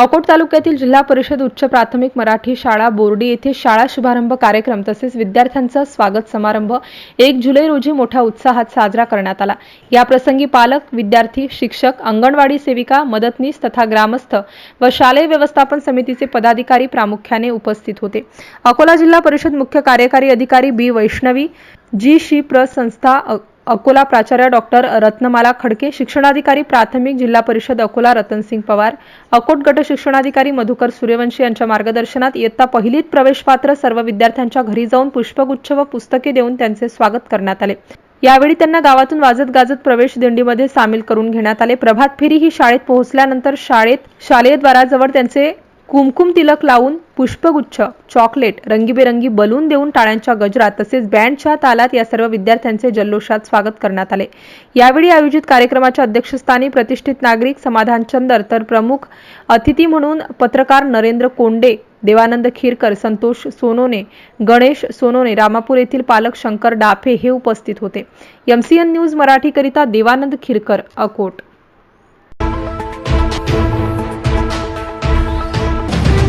अकोट तालुक्यातील जिल्हा परिषद उच्च प्राथमिक मराठी शाळा बोर्डी येथे शाळा शुभारंभ कार्यक्रम तसेच विद्यार्थ्यांचा स्वागत समारंभ एक जुलै रोजी मोठ्या उत्साहात साजरा करण्यात आला. या प्रसंगी पालक विद्यार्थी शिक्षक अंगणवाडी सेविका मदतनीस तथा ग्रामस्थ व शालेय व्यवस्थापन समितीचे पदाधिकारी प्रामुख्याने उपस्थित होते. अकोला जिल्हा परिषद मुख्य कार्यकारी अधिकारी बी वैष्णवी जी शी प्र संस्था अकोला प्राचार्य डॉक्टर रत्नमाला खडके शिक्षणाधिकारी प्राथमिक जिल्हा परिषद अकोला रतनसिंग पवार अकोट गट शिक्षणाधिकारी मधुकर सूर्यवंशी यांच्या मार्गदर्शनात इयत्ता पहिलीत प्रवेशपात्र सर्व विद्यार्थ्यांच्या घरी जाऊन पुष्पगुच्छ व पुस्तके देऊन त्यांचे स्वागत करण्यात आले. यावेळी त्यांना गावातून वाजत गाजत प्रवेश दिंडीमध्ये सामील करून घेण्यात आले. प्रभात फेरी ही शाळेत पोहोचल्यानंतर शाळेत शालेय द्वाराजवळ त्यांचे कुमकुम तिलक लावून पुष्पगुच्छ चॉकलेट रंगीबेरंगी बलून देऊन टाळ्यांच्या गजरात तसेच बँडच्या तालात या सर्व विद्यार्थ्यांचे जल्लोषात स्वागत करण्यात आले. यावेळी आयोजित कार्यक्रमाच्या अध्यक्षस्थानी प्रतिष्ठित नागरिक समाधान चंदर तर प्रमुख अतिथी म्हणून पत्रकार नरेंद्र कोंडे देवानंद खीरकर संतोष सोनोने गणेश सोनोने रामापूर येथील पालक शंकर डाफे हे उपस्थित होते. एमसीएन न्यूज मराठीकरिता देवानंद खीरकर अकोट.